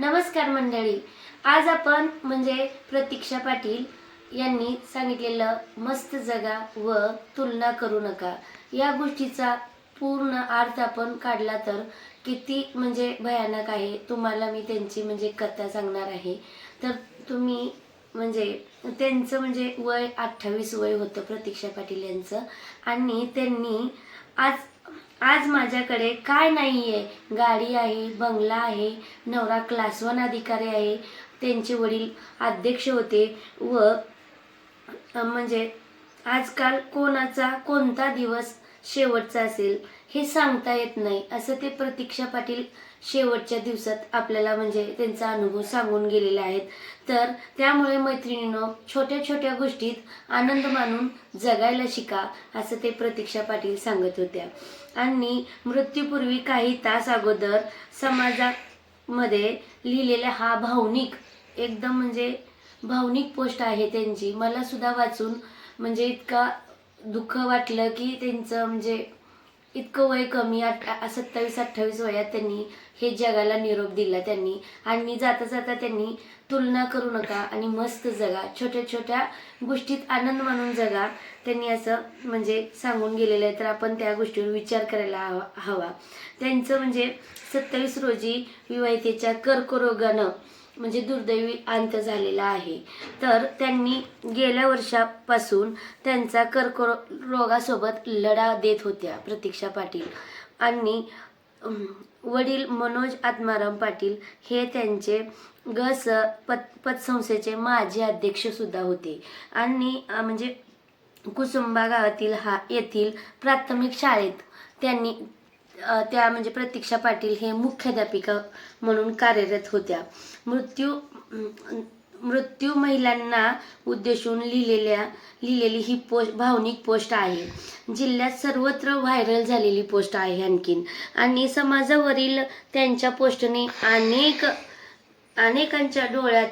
नमस्कार मंडळी. आज आपण म्हणजे प्रतीक्षा पाटील यांनी सांगितलेलं मस्त जगा व तुलना करू नका. या गोष्टीचा पूर्ण अर्थ आपण काढला तर किती म्हणजे भयानक आहे. तुम्हाला मी त्यांची म्हणजे कथा सांगणार आहे. तर तुम्ही म्हणजे त्यांचं म्हणजे वय अठ्ठावीस वय होतं प्रतीक्षा पाटील यांचं. आणि त्यांनी आज आज माझ्याकडे काय नाही आहे गाडी आहे बंगला आहे नवरा क्लास वन अधिकारी आहे. त्यांचे वडील अध्यक्ष होते व म्हणजे आजकाल कोणाचा कोणता दिवस शेवटचा असेल हे सांगता येत नाही असं ते प्रतीक्षा पाटील शेवटच्या दिवसात आपल्याला म्हणजे त्यांचा अनुभव सांगून गेलेले आहेत. तर त्यामुळे मैत्रिणीनं छोट्या छोट्या गोष्टीत आनंद मानून जगायला शिका असं ते प्रतीक्षा पाटील सांगत होत्या. आणि मृत्यूपूर्वी काही तास अगोदर समाजामध्ये लिहिलेला हा भावनिक एकदम म्हणजे भावनिक पोस्ट आहे त्यांची. मला सुद्धा वाचून म्हणजे इतका दुःख वाटलं की त्यांचं म्हणजे इतकं वय कमी आठ सत्तावीस अठ्ठावीस वयात त्यांनी हे जगाला निरोप दिला त्यांनी. आणि जाता जाता त्यांनी तुलना करू नका आणि मस्त जगा. छोट्या छोट्या गोष्टीत आनंद मानून जगा. त्यांनी असं म्हणजे सांगून गेलेलं आहे तर आपण त्या गोष्टीवर विचार करायला हवा हवा. त्यांचं म्हणजे सत्तावीस रोजी विवाहितेच्या कर्करोगानं म्हणजे दुर्दैवी अंत झालेला आहे. तर त्यांनी गेल्या वर्षापासून त्यांचा कर्करोगासोबत लढा देत होत्या प्रतीक्षा पाटील. आणि वडील मनोज आत्माराम पाटील हे त्यांचे गस पत पतसंस्थेचे माजी अध्यक्षसुद्धा होते. आणि म्हणजे कुसुंबा गावातील हा येथील प्राथमिक शाळेत त्यांनी त्या म्हणजे प्रतीक्षा पाटील हे मुख्याध्यापिका म्हणून कार्यरत होत्या. मृत्यू मृत्यू महिलांना उद्देशून लिहिलेल्या लिहिलेली ही पोस्ट भावनिक पोस्ट आहे. जिल्ह्यात सर्वत्र व्हायरल झालेली पोस्ट आहे आणखीन. आणि समाजावरील त्यांच्या पोस्टने अनेक अनेकांच्या डोळ्यात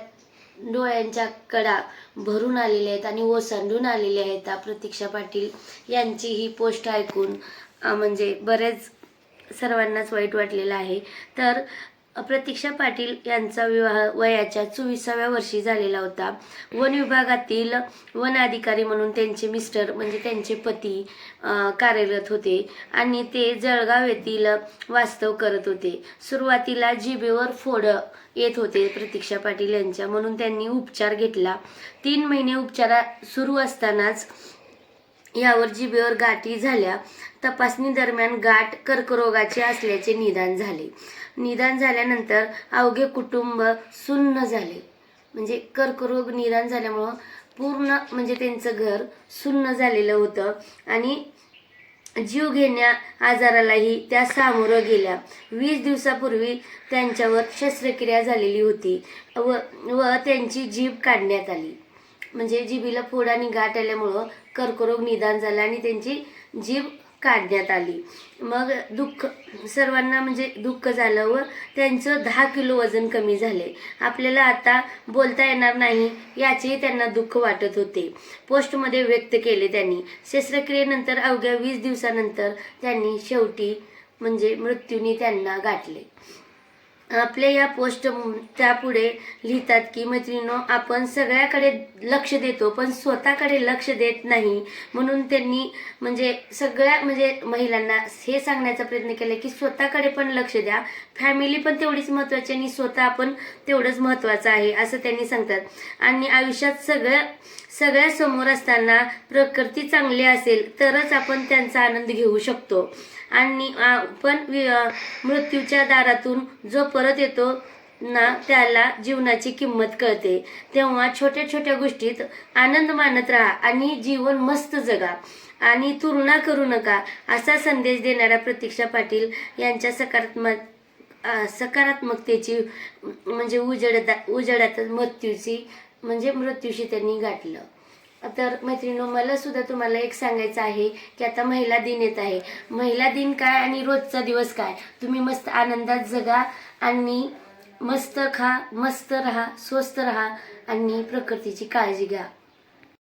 डोळ्यांच्या कडा भरून आलेल्या आहेत आणि ओसंडून आलेल्या आहेत. प्रतीक्षा पाटील यांची ही पोस्ट ऐकून म्हणजे बरेच सर्वांनाच वाईट वाटलेलं आहे. तर प्रतीक्षा पाटील यांचा विवाह वयाच्या चोवीसाव्या वर्षी झालेला होता. वन विभागातील वन अधिकारी म्हणून त्यांचे मिस्टर म्हणजे त्यांचे पती कार्यरत होते आणि ते जळगाव येथील वास्तव करत होते. सुरुवातीला जिबेवर फोडं येत होते प्रतीक्षा पाटील यांच्या म्हणून त्यांनी उपचार घेतला. तीन महिने उपचारा सुरू असतानाच यावर जिभेवर गाठी झाल्या. तपासणी दरम्यान गाठ कर्करोगाचे असल्याचे निदान झाले. निदान झाल्यानंतर अवघे कुटुंब सुन्न झाले. म्हणजे कर्करोग निदान झाल्यामुळं पूर्ण म्हणजे त्यांचं घर सुन्न झालेलं होतं आणि जीव घेण्या आजारालाही त्या सामोरं गेल्या. वीस दिवसापूर्वी त्यांच्यावर शस्त्रक्रिया झालेली होती व व त्यांची जीभ काढण्यात आली. म्हणजे जिभीला फोड आणि गाठ आल्यामुळं कर्करोग निदान झाला आणि त्यांची जीभ काढण्यात आली. मग दुःख सर्वांना म्हणजे दुःख झालं व त्यांचं दहा किलो वजन कमी झाले. आपल्याला आता बोलता येणार नाही याचेही त्यांना दुःख वाटत होते. पोस्टमध्ये व्यक्त केले त्यांनी. शस्त्रक्रियेनंतर अवघ्या वीस दिवसानंतर त्यांनी शेवटी म्हणजे मृत्यूने त्यांना गाठले. आपल्या या पोस्ट त्यापुढे लिहितात की मैत्रिणीनो आपण सगळ्याकडे लक्ष देतो पण स्वतःकडे लक्ष देत नाही. म्हणून त्यांनी म्हणजे सगळ्या म्हणजे महिलांना हे सांगण्याचा प्रयत्न केला की स्वतःकडे पण लक्ष द्या. फॅमिली पण तेवढीच महत्त्वाची आणि स्वतः पण तेवढंच महत्त्वाचं आहे असं त्यांनी सांगतात. आणि आयुष्यात सगळ्या सगळ्या समोर असताना प्रकृती चांगली असेल तरच आपण त्यांचा आनंद घेऊ शकतो. आणि पण मृत्यूच्या दारातून जो परत येतो ना त्याला जीवनाची किंमत कळते. तेव्हा छोट्या छोट्या गोष्टीत आनंद मानत राहा आणि जीवन मस्त जगा. आणि तुलना करू नका असा संदेश देणाऱ्या प्रतीक्षा पाटील यांच्या सकारात्मक सकारात्मकतेची म्हणजे उजडता उजळात मृत्यूची म्हणजे मृत्यूशी त्यांनी गाठलं. तर मैत्रिणी मला सुद्धा तुम्हाला एक सांगायचं आहे की आता महिला दिन येत आहे. महिला दिन काय आणि रोजचा दिवस काय? तुम्ही मस्त आनंदात जगा आणि मस्त खा मस्त राहा स्वस्त राहा आणि प्रकृतीची काळजी घ्या.